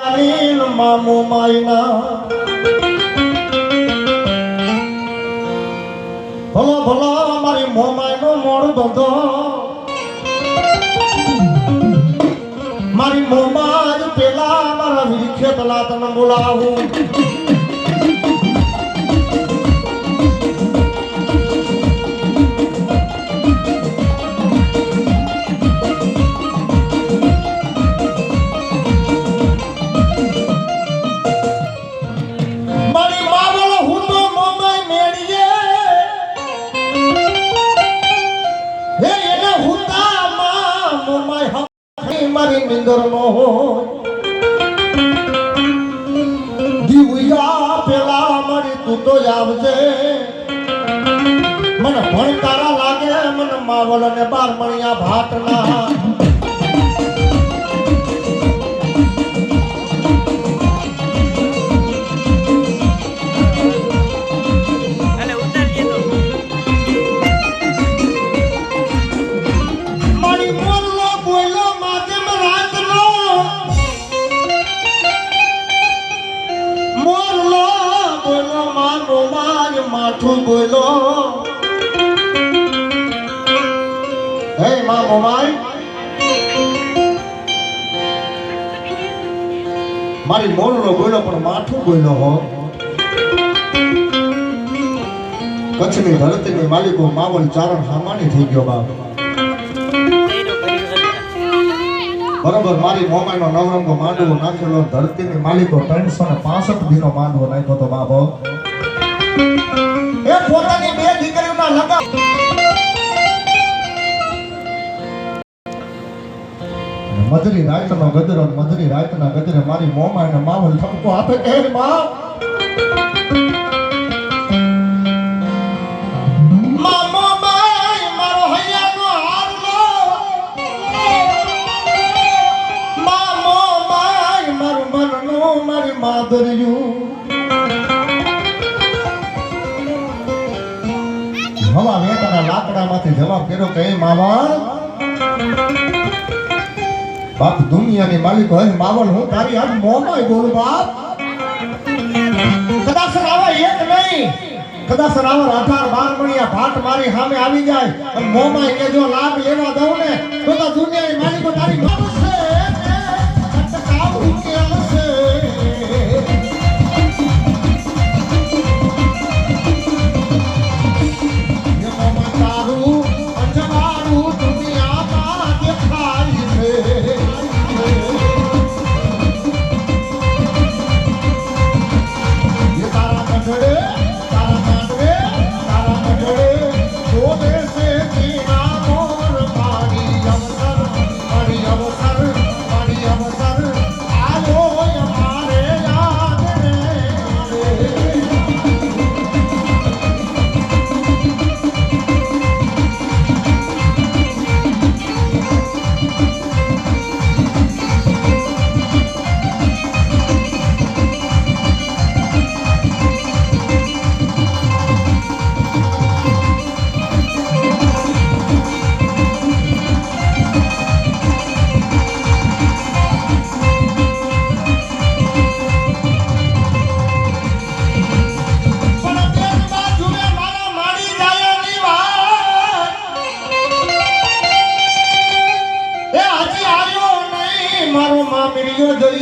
અનિલ મામો માયના ભલો ભલો મારી મોમાયનો મોડ બંધો મારી મોમાય પેલા મારા વિખે તલા તને મારી નિંદર નો દીવયા પેલા મારી તું તો આવજે. મને ભણકારા લાગે, મને માવળ અને બાર મણિયા ભાટના એટલે હે મા મોમાય મારી મોરલો બોયલો પણ માથું બોયલો હો. કચ્છની ધરતીની માલિકો માવલ ચારણ સામાન્ય થઈ ગયો બાપ. બરોબર, મારી મોમાઈનો નવરંગો માંડવો નાખેલો, ધરતીની માલિકો ત્રણસો ને પાસઠ દિનો માંડવો નાખ્યો તો બાબો એ પોતાની બે દીકરીઓના લગા મધરી રાતનો ગદરો મધરી રાતના ગજરે મારી મોમાઈને માવલ ઠપકો આપે. કે મા! બાપ દુનિયાની માલિક હોય માવળ હું તારી આજ મોમાય બોલું બાપ. કદાચ આવા એક નહીં, કદાચ આવા અઢાર, બાર મણિયા ભાટ મારી સામે આવી જાય અને મોમાય કે જો લાભ લેવા દઉં ને, તો દુનિયાની માલિકો તારી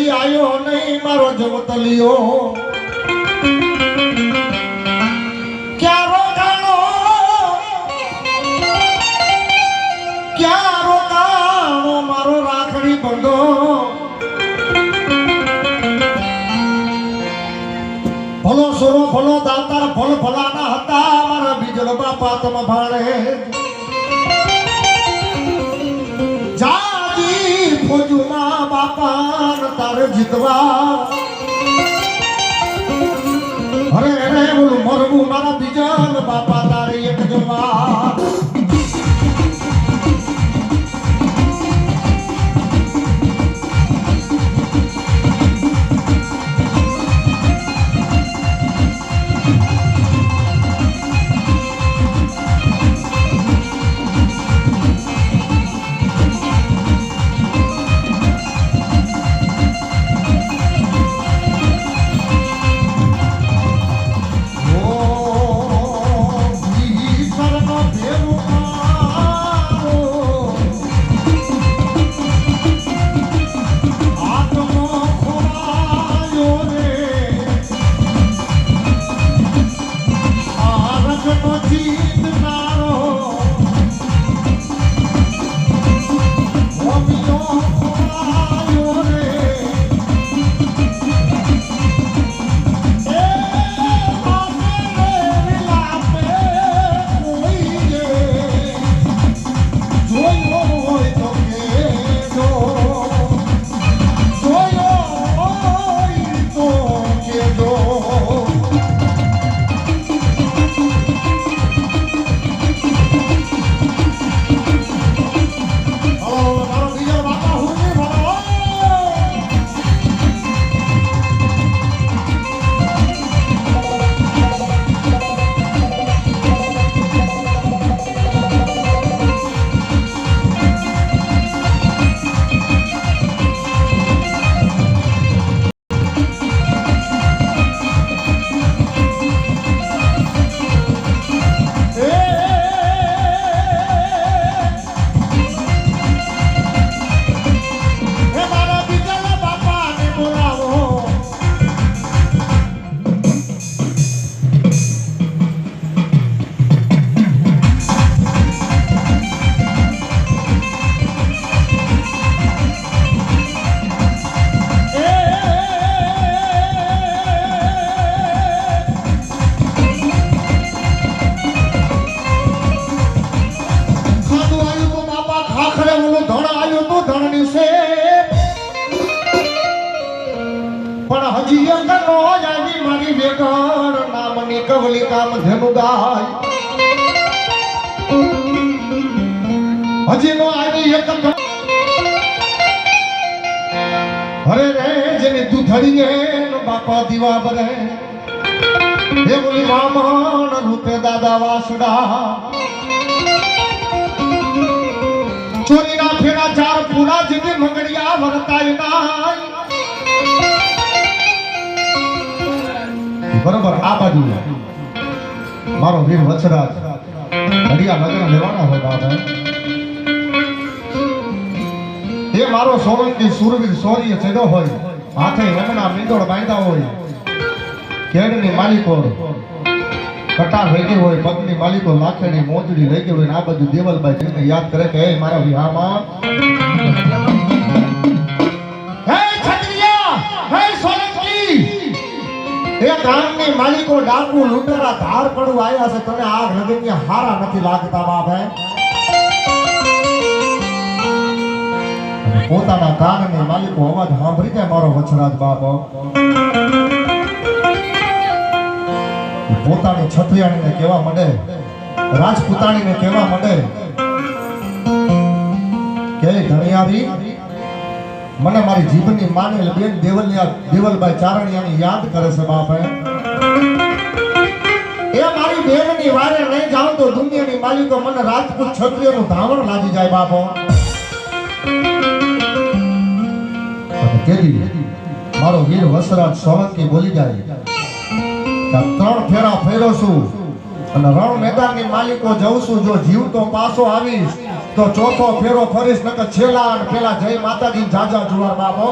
મામરીયો આવ્યો નહીં મારો જવતલિયો. ક્યાં રોકાણો ક્યાં રોકાણો મારો રાખડી બંધો. ભલો સોરો ભલો દાતા ભલ ભલાના હતા, મારા બીજલ બાપા તમ ભાણે તારે જીતવા. અરે રે બોલું મરવું મારા બીજલ પણ હજી એક નો આવી મારી વેગણ નામની કવલી કામ ધેનુ ગાય હજી નો આવી એક અરે રે, જેની ધરી નો બાપા દીવા બરે હે બોલી વામન રૂપે દાદા વાસડા. ચોરીના ફેરા ચાર પૂરા જીતી મંગળિયા વરતાય નાય. બરોબર, આ બાજુ મારો વીર વચરાજ. ઘડિયા લગ્ન લેવાના હોય બાબા એ મારો સોલંકી સુરવીર સોરીએ ચડ્યો હોય. હાથે રમણા મીંદોળ બાંધ્યા હોય. કેડની માલિકો કટાર વેગી હોય, પગની માલિકો લાખેની મોજડી લઈ ગઈ હોય ને આ બધું દેવલભાઈ જેને યાદ કરે કે એ મારા વિહામાં. એ કાનની માલિકો ડાકુ લૂંટારા ધાર પડવા આવ્યા છે, તને આ હૃદયને હારા નથી લાગતા બાપ. પોતાના કાનની માલિકો અવાજ સાંભળી જાય મારો વછરાજ બાપો. પોતાની છત્રિયાણીને કહેવા માંડે, રાજપૂતાણીને કહેવા માંડે, કે ધણિયારી મને મારી જીભની માનેલ બેન દેવલિયા દેવલભાઈ ચારણિયાની યાદ કરે છે, બાપ. એ મારી બેનની વારે નહીં જાઉં તો દુનિયાની માલિકો મને રાજપૂત ક્ષત્રિયનું ધાવણ લાગી જાય, બાપો. મારો વીર વસરાજ સોલંકી બોલી જાય ત્રણ ફેરા ફેરો છું અને રણ મેદાનની માલિકો જઉં છું, જો જીવતો પાછો આવીશ તો ચોથો ફેરો ફરીશ નકર છેલ્લા પેલા જય માતાજી જાજા જુવાર બાપો.